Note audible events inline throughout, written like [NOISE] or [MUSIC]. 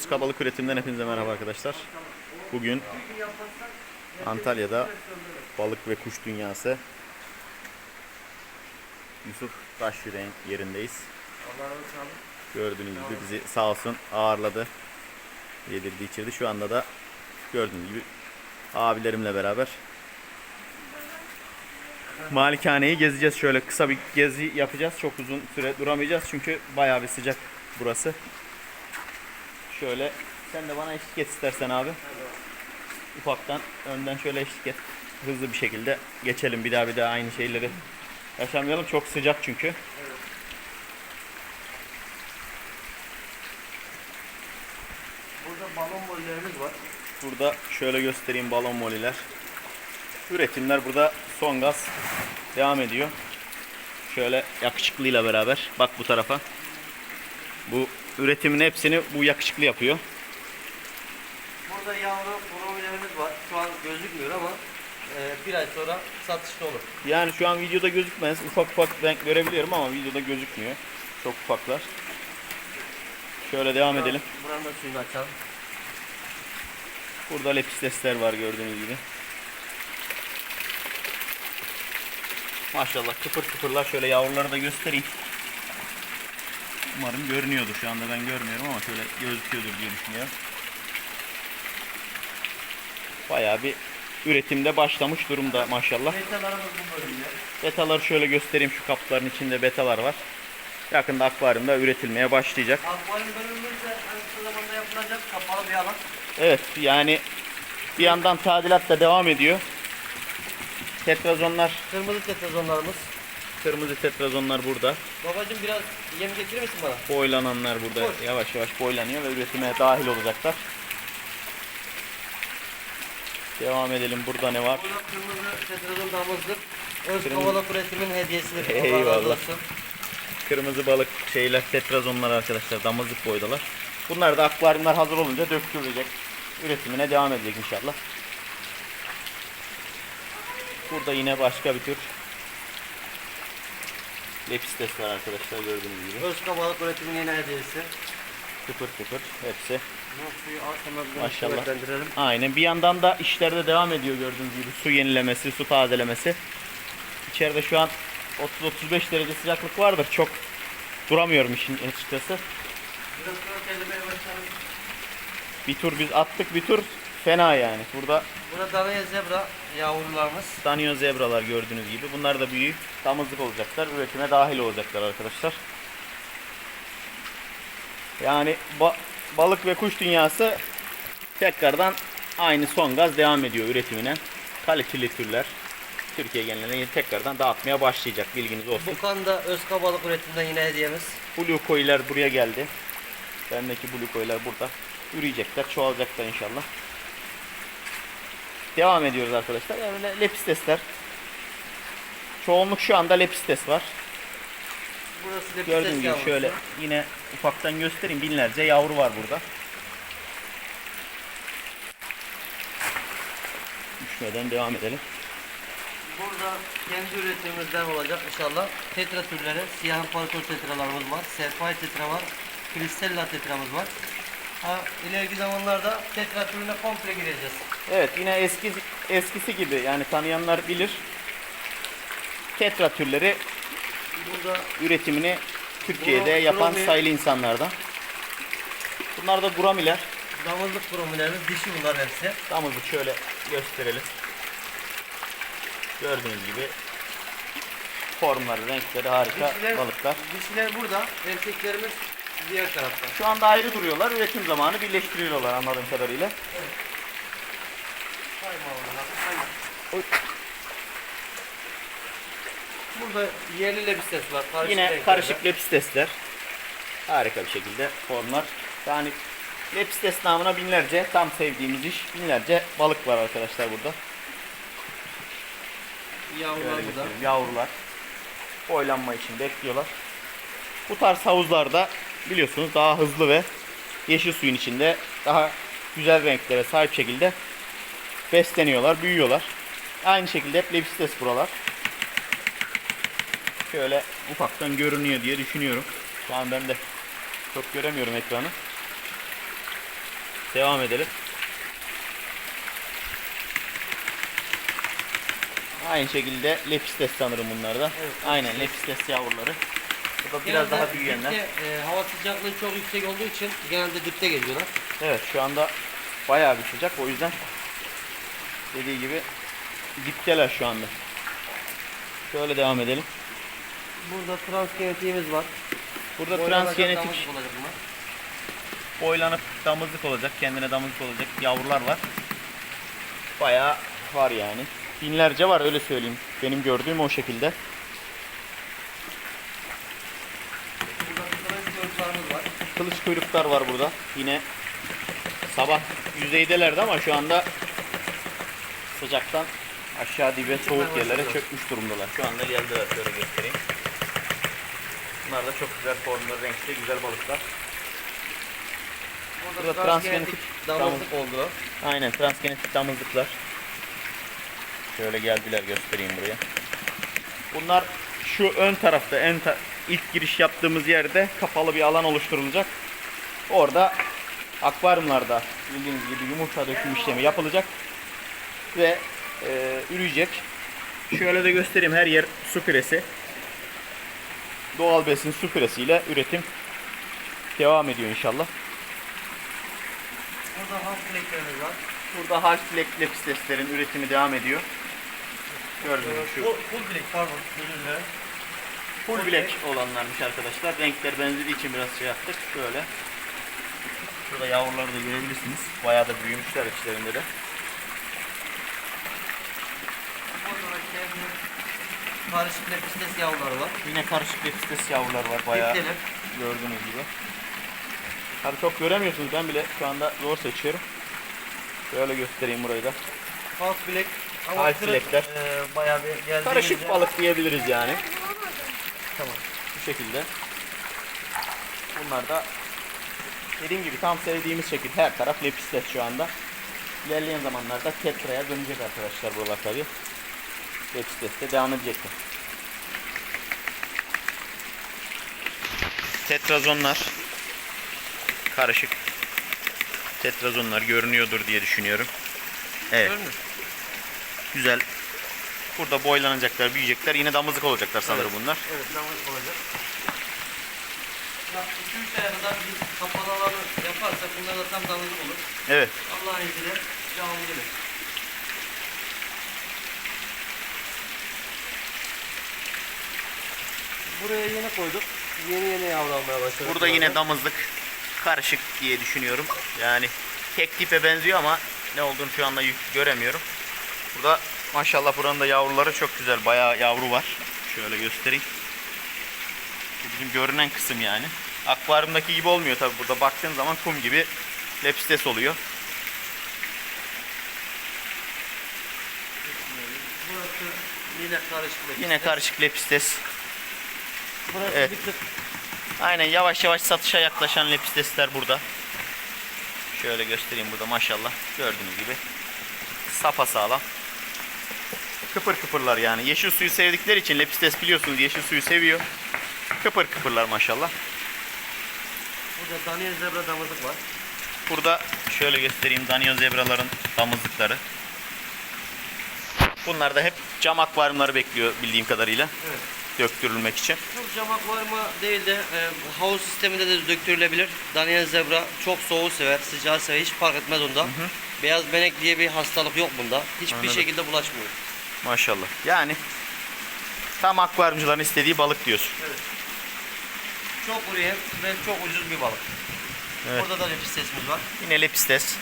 Özka Balık Üretim'den hepinize merhaba arkadaşlar. Bugün Antalya'da balık ve kuş dünyası Yusuf Taşyürek'in yerindeyiz. Gördüğünüz gibi bizi sağ olsun ağırladı. Yedirdi içirdi. Şu anda da gördüğünüz gibi abilerimle beraber Malikaneyi gezeceğiz. Şöyle kısa bir gezi yapacağız. Çok uzun süre duramayacağız çünkü bayağı bir sıcak burası. Şöyle sen de bana eşlik et istersen abi. Ufaktan önden şöyle eşlik et. Hızlı bir şekilde geçelim. Bir daha bir daha aynı şeyleri yaşamayalım. Çok sıcak çünkü. Burada balon mollerimiz var. Burada şöyle göstereyim balon moliler. Üretimler burada son gaz devam ediyor. Şöyle yakışıklıyla beraber bak bu tarafa. Bu üretimin hepsini bu yakışıklı yapıyor. Burada yavru mollerimiz var. Şu an gözükmüyor ama e, bir ay sonra satışta olur. Yani şu an videoda gözükmez. Ufak ufak renk görebiliyorum ama videoda gözükmüyor. Çok ufaklar. Şöyle devam edelim. Buranın da suyunu açalım. Burada lepistesler var gördüğünüz gibi. Maşallah kıpır kıpırlar. Şöyle yavruları da göstereyim. Umarım görünüyordur. Şu anda ben görmüyorum ama şöyle gözüküyordur diye düşünüyorum. Bayağı bir üretimde başlamış durumda maşallah. Metalarımız bu bölümde. Betaları şöyle göstereyim. Şu kapların içinde betalar var. Yakında akvaryumda üretilmeye başlayacak. Akvaryum bölümümüz de en kısa zamanda yapılacak kapalı bir alan. Evet yani bir yandan tadilat da devam ediyor. Tetrazonlar, Kırmızı tetrazonlarımız. Kırmızı tetrazonlar burada. Babacım biraz yem getirir misin bana? Boylananlar burada Boş. yavaş yavaş boylanıyor ve üretime dahil olacaklar. Devam edelim. Burada ne var? Burada kırmızı tetrazon damızlık. Öz Kırmızı- kovalak üretimin hediyesidir. [LAUGHS] Eyvallah. Kırmızı balık şeyler, tetrazonlar arkadaşlar. Damızlık boydalar. Bunlar da akvaryumlar hazır olunca döktürülecek. Üretimine devam edecek inşallah. Burada yine başka bir tür lepistes var arkadaşlar gördüğünüz gibi. Öz kovalak üretimin yeni hediyesi. Kıpır kıpır hepsi. Maşallah. Aynen. Bir yandan da işlerde devam ediyor gördüğünüz gibi. Su yenilemesi, su tazelemesi. İçeride şu an 30-35 derece sıcaklık vardır. Çok duramıyorum işin açıkçası. Bir tur biz attık bir tur fena yani. Burada Burada danaya zebra yavrularımız. Danio zebralar gördüğünüz gibi. Bunlar da büyük damızlık olacaklar. Üretime dahil olacaklar arkadaşlar. Yani ba- balık ve kuş dünyası tekrardan aynı son gaz devam ediyor üretimine. Kaliteli türler Türkiye geneline tekrardan dağıtmaya başlayacak bilginiz olsun. Bu kanda öz kabalık üretiminden yine hediyemiz. Blue koylar buraya geldi. Bendeki blue koylar burada. Üreyecekler, çoğalacaklar inşallah. Devam ediyoruz arkadaşlar. Yani le- lepistesler. Çoğunluk şu anda lepistes var. Burası da Gördüğünüz gibi şöyle yine ufaktan göstereyim. Binlerce yavru var burada. Düşmeden devam edelim. Burada kendi üretimimizden olacak inşallah. Tetra türleri, siyah parkor tetralarımız var. Serpay tetra var. Kristella tetramız var. Ha, ileriki zamanlarda tetra türüne komple gireceğiz. Evet yine eski eskisi gibi yani tanıyanlar bilir. Tetra türleri Burada üretimini Türkiye'de Gro- yapan Gromi- sayılı insanlardan. Bunlar da guramiler. damızlık kromilerimiz, dişi bunlar hepsi. Damızlık şöyle gösterelim. Gördüğünüz gibi formları, renkleri harika Dişiler, balıklar. dişiler burada, erkeklerimiz diğer tarafta. Şu anda ayrı duruyorlar. Üretim zamanı birleştiriyorlar anladığım kadarıyla. Burada yerli lebistes var. Karışık Yine karışık lepistesler. Harika bir şekilde formlar. Yani lepistes namına binlerce tam sevdiğimiz iş. Binlerce balık var arkadaşlar burada. Yavrular burada. Yavrular. Boylanma için bekliyorlar. Bu tarz havuzlarda biliyorsunuz daha hızlı ve yeşil suyun içinde daha güzel renklere sahip şekilde besleniyorlar, büyüyorlar. Aynı şekilde hep lepistes buralar. Şöyle ufaktan görünüyor diye düşünüyorum. Şu an ben de çok göremiyorum ekranı. Devam edelim. Aynı şekilde lepistes sanırım bunlar da. Evet, Aynen lepistes yavruları. Bu da biraz daha büyüyenler. dipte, e, hava sıcaklığı çok yüksek olduğu için genelde dipte geziyorlar. Evet şu anda bayağı bir sıcak o yüzden dediği gibi dipteler şu anda. Şöyle devam edelim. Burada transgenetiğimiz var. Burada transgenetik boylanıp damızlık olacak, kendine damızlık olacak yavrular var. Bayağı var yani. Binlerce var öyle söyleyeyim. Benim gördüğüm o şekilde. Kılıç kuyruklar var burada. Yine sabah yüzeydelerdi ama şu anda sıcaktan aşağı dibe soğuk yerlere çökmüş durumdalar. Şu anda geldiler şöyle göstereyim. Bunlar da çok güzel formlu, renkli, güzel balıklar. Burada, transgenetik damızlık oldu. Aynen transgenetik damızlıklar. Şöyle geldiler göstereyim buraya. Bunlar şu ön tarafta en ta- ilk giriş yaptığımız yerde kapalı bir alan oluşturulacak. Orada akvaryumlarda bildiğiniz gibi yumurta döküm işlemi yapılacak ve e, üreyecek. Şöyle de göstereyim her yer su küresi. Doğal besin su küresiyle üretim devam ediyor inşallah. Burada halk bileklerimiz var. Burada harç bilek lepisteslerin üretimi devam ediyor. Gördüğünüz şu Full, full bilek pardon. Dilerim. full bilek olanlarmış arkadaşlar. Renkler benzediği için biraz şey yaptık. Şöyle. Şurada yavruları da görebilirsiniz. Bayağı da büyümüşler içlerinde de. Burada da kendi karışık lepistes yavruları var. Yine karışık lepistes yavrular var bayağı Dipteler. gördüğünüz gibi. Tabii çok göremiyorsunuz. Ben bile şu anda zor seçiyorum. Şöyle göstereyim burayı da. Halk bilek. Ama Halk kırık, bilekler. E, bayağı bir geldiğimizde. Karışık balık diyebiliriz yani. Tamam. Bu şekilde. Bunlar da dediğim gibi tam sevdiğimiz şekilde her taraf lepistes şu anda. İlerleyen zamanlarda tetraya dönecek arkadaşlar buralar tabi. Lepistes'te devam edecekler. Tetrazonlar karışık tetrazonlar görünüyordur diye düşünüyorum. Evet. Görünür. Güzel. Burada boylanacaklar, büyüyecekler. Yine damızlık olacaklar sanırım bunlar. Evet damızlık olacak. Ya 2-3 aya kadar biz kapalı alanı yaparsak bunlar da tam damızlık olur. Evet. Allah'ın izniyle devamı gelir. Buraya yeni koyduk. Yeni yeni yavru almaya başladık. Burada yine damızlık karışık diye düşünüyorum. Yani tek tipe benziyor ama ne olduğunu şu anda göremiyorum. Burada maşallah buranın da yavruları çok güzel. Bayağı yavru var. Şöyle göstereyim. Bu bizim görünen kısım yani. Akvaryumdaki gibi olmuyor tabi burada baktığın zaman kum gibi lepistes oluyor. Burası yine karışık. Yine karışık lepistes. Burası Evet. bir tık Aynen yavaş yavaş satışa yaklaşan lepistesler burada. Şöyle göstereyim burada maşallah. Gördüğünüz gibi. Sapa sağlam. Kıpır kıpırlar yani. Yeşil suyu sevdikleri için lepistes biliyorsunuz yeşil suyu seviyor. Kıpır kıpırlar maşallah. burada Daniel zebra damızlık var. Burada şöyle göstereyim Danio zebraların damızlıkları. Bunlar da hep cam akvaryumları bekliyor bildiğim kadarıyla. Evet. Döktürülmek için. Çok cam akvaryuma değil de e, havuz sisteminde de döktürülebilir. Daniel zebra çok soğuğu sever, sıcağı sever. Hiç fark etmez onda. Beyaz benek diye bir hastalık yok bunda. Hiçbir Anladım. şekilde bulaşmıyor. Maşallah. Yani tam akvaryumcuların istediği balık diyorsun. Çok üreyen ve çok ucuz bir balık. Evet. Burada da lepistesimiz var. Yine lepistes.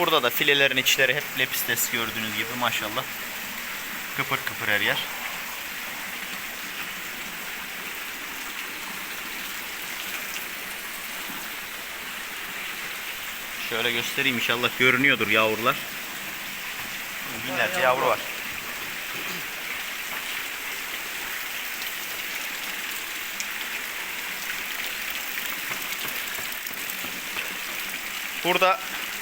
Burada da filelerin içleri hep lepistes gördüğünüz gibi maşallah. Kıpır kıpır her yer. Şöyle göstereyim inşallah görünüyordur yavrular. Binlerce yavru var. Burada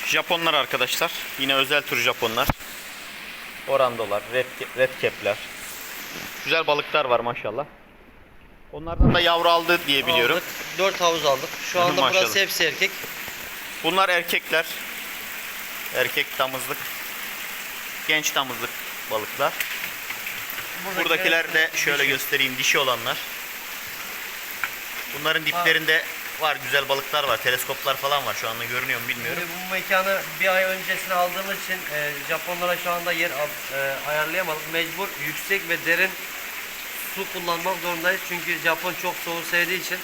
Japonlar arkadaşlar. Yine özel tür Japonlar. Orandolar, red, red cap'ler. Güzel balıklar var maşallah. Onlardan da yavru aldı diye biliyorum. Aldık. 4 havuz aldık. Şu anda Maşallah. burası hepsi erkek. Bunlar erkekler. Erkek damızlık. Genç damızlık balıklar. Buradakiler de şöyle göstereyim dişi olanlar. Bunların diplerinde var güzel balıklar var. Teleskoplar falan var. Şu anda görünüyor mu bilmiyorum. Şimdi bu mekanı bir ay öncesine aldığımız için e, Japonlara şu anda yer al- e, ayarlayamadık. Mecbur yüksek ve derin su kullanmak zorundayız. Çünkü Japon çok soğuk sevdiği için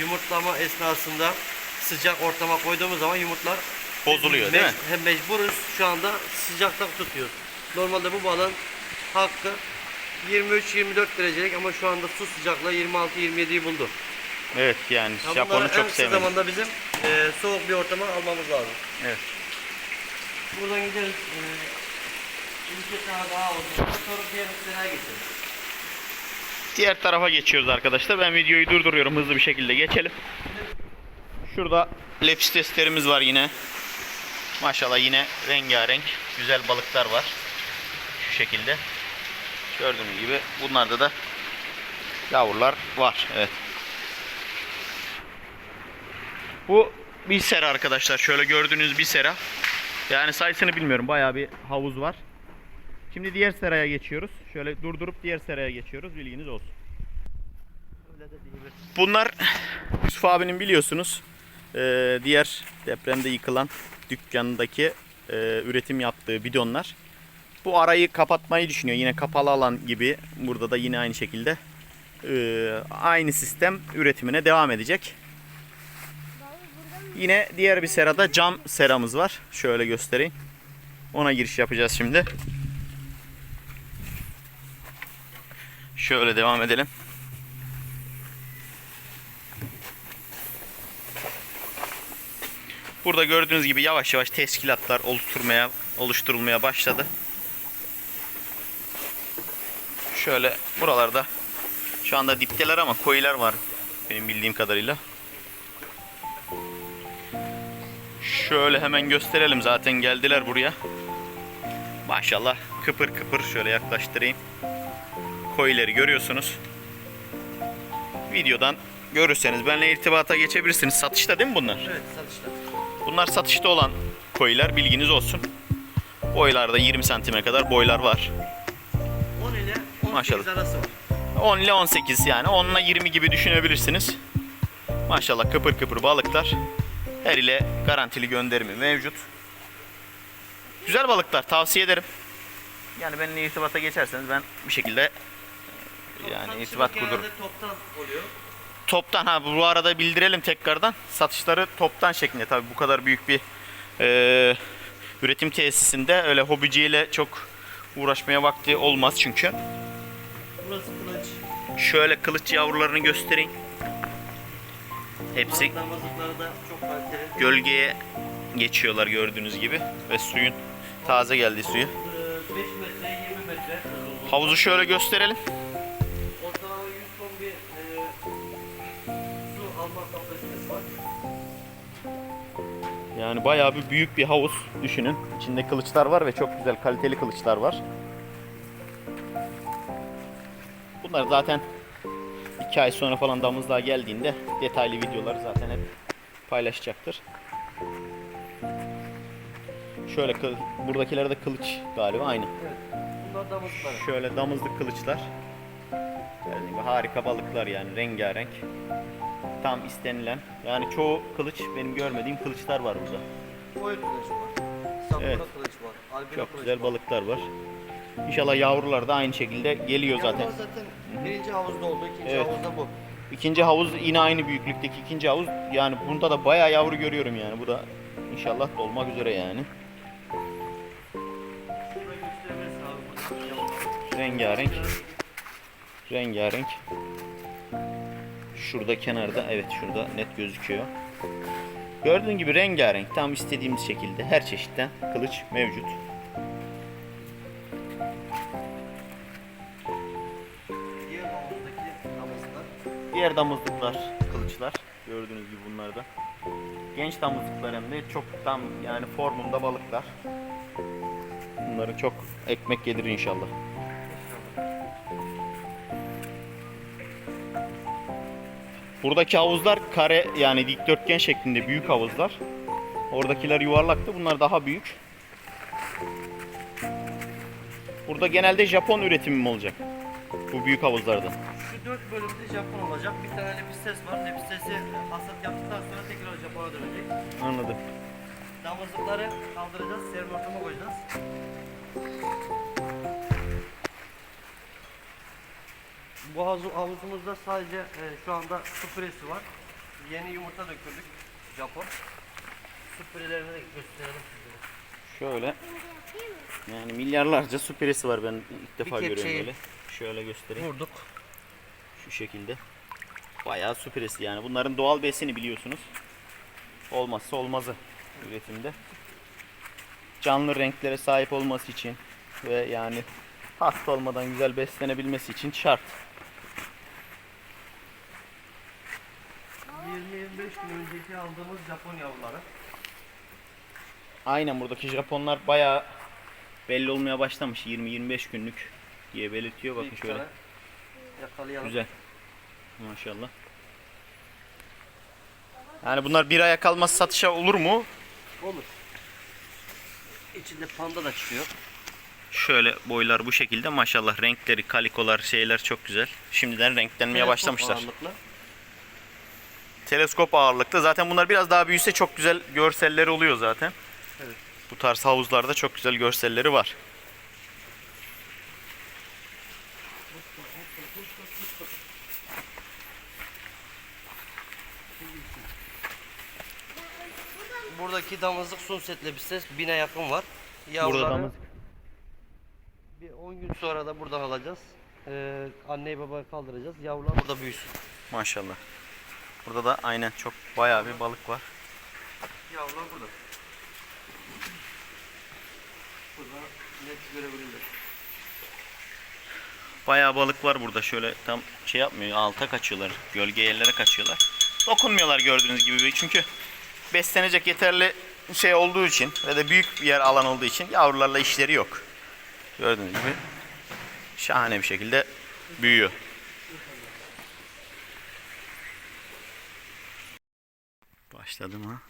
yumurtlama esnasında sıcak ortama koyduğumuz zaman yumurtlar Bozuluyor değil mi? mec- Hem mecburuz şu anda sıcakta tutuyoruz. Normalde bu balığın hakkı 23-24 derecelik ama şu anda su sıcaklığı 26-27'yi buldu. Evet yani Ya Japon'u çok sevmedim. zamanda bizim e, soğuk bir ortama almamız lazım. Evet. Buradan gideriz. E, bir tane daha olacak. Sonra diğer geçeriz. Diğer tarafa geçiyoruz arkadaşlar. Ben videoyu durduruyorum. Hızlı bir şekilde geçelim. Şurada lepisteslerimiz var yine. Maşallah yine rengarenk güzel balıklar var. Şu şekilde. Gördüğünüz gibi bunlarda da yavrular var. Evet. Bu bir sera arkadaşlar. Şöyle gördüğünüz bir sera. Yani sayısını bilmiyorum. Bayağı bir havuz var. Şimdi diğer seraya geçiyoruz. Şöyle durdurup diğer seraya geçiyoruz. Bilginiz olsun. Bunlar Yusuf abinin biliyorsunuz eee, diğer depremde yıkılan dükkanındaki eee, üretim yaptığı bidonlar. Bu arayı kapatmayı düşünüyor. Yine kapalı alan gibi burada da yine aynı şekilde eee, aynı sistem üretimine devam edecek. Yine diğer bir serada cam seramız var. Şöyle göstereyim. Ona giriş yapacağız şimdi. Şöyle devam edelim. Burada gördüğünüz gibi yavaş yavaş teşkilatlar oluşturmaya oluşturulmaya başladı. Şöyle buralarda şu anda dipteler ama koyular var benim bildiğim kadarıyla. Şöyle hemen gösterelim zaten geldiler buraya. Maşallah kıpır kıpır şöyle yaklaştırayım. Koyuları görüyorsunuz. Videodan görürseniz benimle irtibata geçebilirsiniz. Satışta değil mi bunlar? Evet satışta. Bunlar satışta olan koyular bilginiz olsun. Boylarda 20 santime kadar boylar var. 10 ile 18 Maşallah. arası var. 10 ile 18 yani 10 ile 20 gibi düşünebilirsiniz. Maşallah kıpır kıpır balıklar. Her ile garantili gönderimi mevcut. Güzel balıklar tavsiye ederim. Yani benimle irtibata geçerseniz ben bir şekilde yani Satışımız irtibat kurdururum. toptan oluyor. Toptan ha bu arada bildirelim tekrardan. Satışları toptan şeklinde tabii bu kadar büyük bir e, üretim tesisinde öyle hobiciyle çok uğraşmaya vakti olmaz çünkü. Burası kılıç. Şöyle kılıç yavrularını göstereyim. Hepsi gölgeye geçiyorlar gördüğünüz gibi ve suyun taze geldiği suyu. 5 metre 20 metre. uzunluğu. Havuzu şöyle gösterelim. Ortalama 100 ton bir su alma kapasitesi var. Yani bayağı bir büyük bir havuz düşünün. İçinde kılıçlar var ve çok güzel kaliteli kılıçlar var. Bunlar zaten iki ay sonra falan damızlığa geldiğinde detaylı videoları zaten hep paylaşacaktır. Şöyle buradakiler de kılıç galiba aynı. Evet. Bunlar damızlıkları. Şöyle damızlık kılıçlar. Gibi harika balıklar yani rengarenk. Tam istenilen. Yani çoğu kılıç benim görmediğim kılıçlar var burada. Boyut kılıç var. Sakura Evet. kılıç var. Albino Çok kılıç güzel var. balıklar var. İnşallah yavrular da aynı şekilde geliyor zaten. Yavrular zaten birinci havuzda oldu. ikinci Evet. havuzda bu. İkinci havuz yine aynı büyüklükteki ikinci havuz. Yani bunda da bayağı yavru görüyorum yani. Bu da inşallah dolmak üzere yani. Rengarenk. Rengarenk. Şurada kenarda evet şurada net gözüküyor. Gördüğün gibi rengarenk tam istediğimiz şekilde her çeşitten kılıç mevcut. Diğer damızlıklar, kılıçlar. Gördüğünüz gibi bunlar da. Genç damızlıklar hem de çok tam yani formunda balıklar. Bunların çok ekmek gelir inşallah. Buradaki havuzlar kare yani dikdörtgen şeklinde büyük havuzlar. Oradakiler yuvarlaktı. Bunlar daha büyük. Burada genelde Japon üretimi olacak. Bu büyük havuzlardan. 4 bölümde Japon olacak. Bir tane lepistes var. Lepistesi e, hasat yaptıktan sonra tekrar Japon'a dönecek. Anladım. Damızlıkları kaldıracağız. Serum ortama koyacağız. Bu havuzumuzda sadece e, şu anda spresi var. Yeni yumurta döküldük. Japon. Sprelerini de gösterelim size. Şöyle. Yani milyarlarca spresi var ben ilk defa görüyorum böyle. Şöyle göstereyim. Vurduk. Şu şekilde. Bayağı su piresi yani. Bunların doğal besini biliyorsunuz. Olmazsa olmazı üretimde. Canlı renklere sahip olması için ve yani hasta olmadan güzel beslenebilmesi için şart. 20-25 gün önceki aldığımız Japon yavruları. Aynen buradaki Japonlar bayağı belli olmaya başlamış. 20-25 günlük diye belirtiyor. Bakın şöyle. Yakalayalım. Güzel. Maşallah. Yani bunlar bir aya kalmaz satışa olur mu? Olur. İçinde panda da çıkıyor. Şöyle boylar bu şekilde maşallah renkleri, kalikolar, şeyler çok güzel. Şimdiden renklenmeye Teleskop başlamışlar. ağırlıklı. Teleskop ağırlıklı. Zaten bunlar biraz daha büyüse çok güzel görselleri oluyor zaten. Evet. Bu tarz havuzlarda çok güzel görselleri var. Buradaki damızlık sunset lepistes bine yakın var. Yavruları Burada damız. bir 10 gün sonra da buradan alacağız. Ee, anneyi babayı kaldıracağız. Yavrular burada büyüsün. Maşallah. Burada da aynen çok bayağı bir balık var. Yavrular burada. Burada net görebilirler. Bayağı balık var burada. Şöyle tam şey yapmıyor. Alta kaçıyorlar. Gölge yerlere kaçıyorlar. Dokunmuyorlar gördüğünüz gibi. Çünkü beslenecek yeterli şey olduğu için ve de büyük bir yer alan olduğu için yavrularla işleri yok. Gördüğünüz gibi şahane bir şekilde büyüyor. Başladım ha.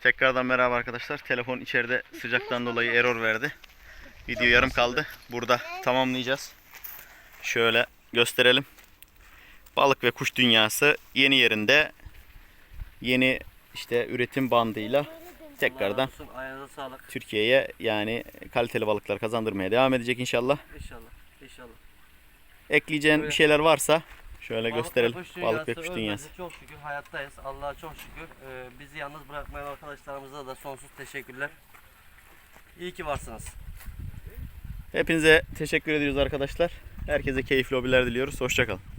Tekrardan merhaba arkadaşlar. Telefon içeride sıcaktan dolayı error verdi. Video yarım kaldı. Burada tamamlayacağız. Şöyle gösterelim. Balık ve kuş dünyası yeni yerinde yeni işte üretim bandıyla tekrardan. Türkiye'ye yani kaliteli balıklar kazandırmaya devam edecek inşallah. İnşallah. İnşallah. Ekleyeceğin bir şeyler varsa şöyle Balık gösterelim. kuş Balık ve dünyası kuş dünyası. Çok şükür hayattayız. Allah'a çok şükür. Ee, bizi yalnız bırakmayan arkadaşlarımıza da sonsuz teşekkürler. İyi ki varsınız. Hepinize teşekkür ediyoruz arkadaşlar. Herkese keyifli hobiler diliyoruz. Hoşçakalın.